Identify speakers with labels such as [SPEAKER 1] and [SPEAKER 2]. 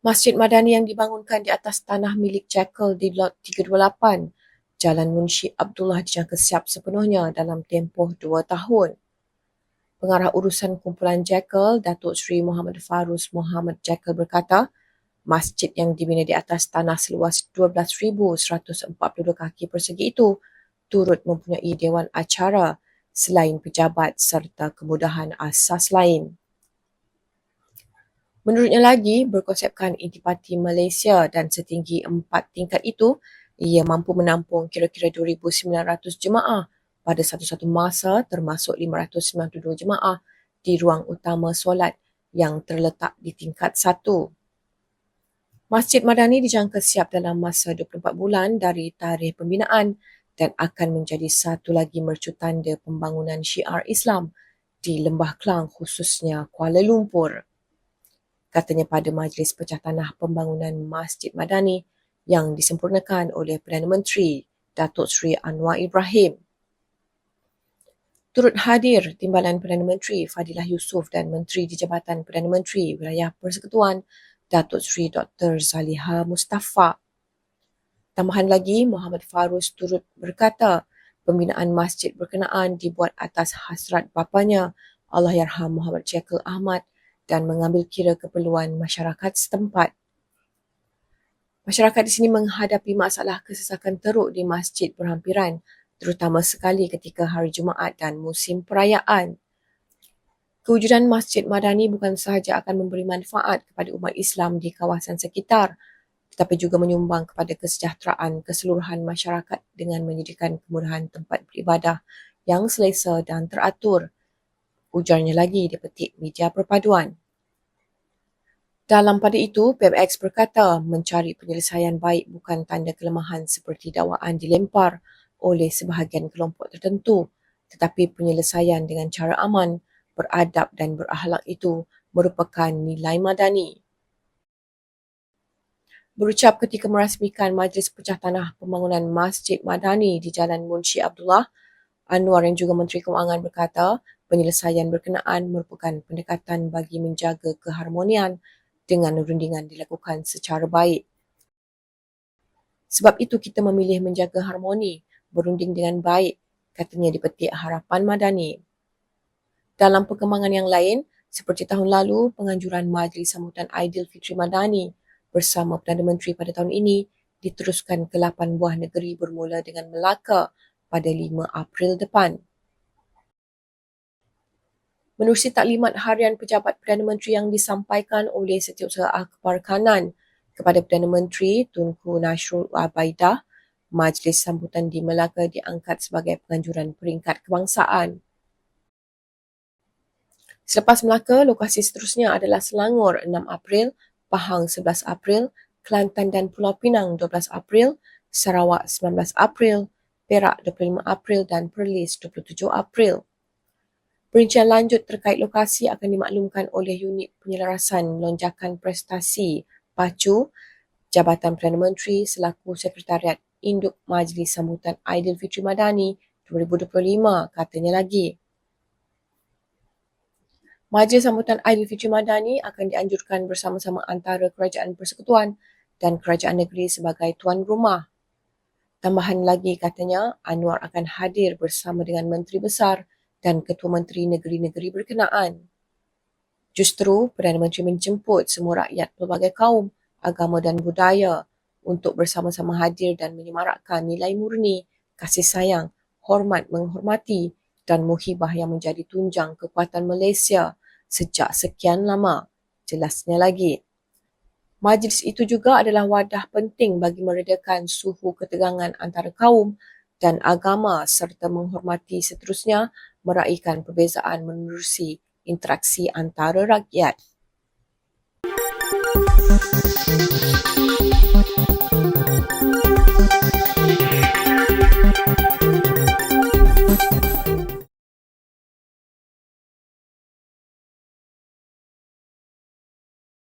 [SPEAKER 1] Masjid Madani yang dibangunkan di atas tanah milik Jekyll di Lot 328, Jalan Munshi Abdullah dijangka siap sepenuhnya dalam tempoh dua tahun. Pengarah urusan kumpulan Jekyll, Datuk Seri Muhammad Farus Muhammad Jekyll berkata, masjid yang dibina di atas tanah seluas 12,142 kaki persegi itu turut mempunyai dewan acara selain pejabat serta kemudahan asas lain. Menurutnya lagi, berkonsepkan intipati Malaysia dan setinggi empat tingkat itu, ia mampu menampung kira-kira 2,900 jemaah pada satu-satu masa termasuk 592 jemaah di ruang utama solat yang terletak di tingkat satu. Masjid Madani dijangka siap dalam masa 24 bulan dari tarikh pembinaan dan akan menjadi satu lagi mercu tanda pembangunan syiar Islam di Lembah Kelang khususnya Kuala Lumpur katanya pada Majlis Pecah Tanah Pembangunan Masjid Madani yang disempurnakan oleh Perdana Menteri Datuk Seri Anwar Ibrahim. Turut hadir Timbalan Perdana Menteri Fadilah Yusof dan Menteri di Jabatan Perdana Menteri Wilayah Persekutuan Datuk Seri Dr. Zaliha Mustafa. Tambahan lagi, Muhammad Farus turut berkata pembinaan masjid berkenaan dibuat atas hasrat bapanya Allahyarham Muhammad Jekyll Ahmad dan mengambil kira keperluan masyarakat setempat. Masyarakat di sini menghadapi masalah kesesakan teruk di masjid berhampiran, terutama sekali ketika hari Jumaat dan musim perayaan. Kewujudan Masjid Madani bukan sahaja akan memberi manfaat kepada umat Islam di kawasan sekitar, tetapi juga menyumbang kepada kesejahteraan keseluruhan masyarakat dengan menyediakan kemudahan tempat beribadah yang selesa dan teratur. Ujarnya lagi dipetik media perpaduan. Dalam pada itu, PMX berkata mencari penyelesaian baik bukan tanda kelemahan seperti dakwaan dilempar oleh sebahagian kelompok tertentu, tetapi penyelesaian dengan cara aman, beradab dan berakhlak itu merupakan nilai madani. Berucap ketika merasmikan Majlis Pecah Tanah Pembangunan Masjid Madani di Jalan Munshi Abdullah, Anwar yang juga Menteri Kewangan berkata penyelesaian berkenaan merupakan pendekatan bagi menjaga keharmonian dengan rundingan dilakukan secara baik. Sebab itu kita memilih menjaga harmoni, berunding dengan baik, katanya dipetik harapan Madani. Dalam perkembangan yang lain, seperti tahun lalu, penganjuran Majlis Sambutan Aidilfitri Madani bersama Perdana Menteri pada tahun ini diteruskan ke 8 buah negeri bermula dengan Melaka pada 5 April depan. Menerusi taklimat harian pejabat Perdana Menteri yang disampaikan oleh Setiausaha Akhbar Kanan kepada Perdana Menteri Tunku Nasrul Abaidah, Majlis Sambutan di Melaka diangkat sebagai penganjuran peringkat kebangsaan. Selepas Melaka, lokasi seterusnya adalah Selangor 6 April, Pahang 11 April, Kelantan dan Pulau Pinang 12 April, Sarawak 19 April, Perak 25 April dan Perlis 27 April. Perincian lanjut terkait lokasi akan dimaklumkan oleh Unit Penyelarasan Lonjakan Prestasi PACU Jabatan Perdana Menteri selaku Sekretariat Induk Majlis Sambutan Aidilfitri Madani 2025 katanya lagi. Majlis Sambutan Aidilfitri Madani akan dianjurkan bersama-sama antara Kerajaan Persekutuan dan Kerajaan Negeri sebagai tuan rumah. Tambahan lagi katanya Anwar akan hadir bersama dengan Menteri Besar dan Ketua Menteri negeri-negeri berkenaan. Justru, Perdana Menteri menjemput semua rakyat pelbagai kaum, agama dan budaya untuk bersama-sama hadir dan menyemarakkan nilai murni, kasih sayang, hormat menghormati dan muhibah yang menjadi tunjang kekuatan Malaysia sejak sekian lama. Jelasnya lagi. Majlis itu juga adalah wadah penting bagi meredakan suhu ketegangan antara kaum dan agama serta menghormati seterusnya meraihkan perbezaan menerusi interaksi antara rakyat. Thank you.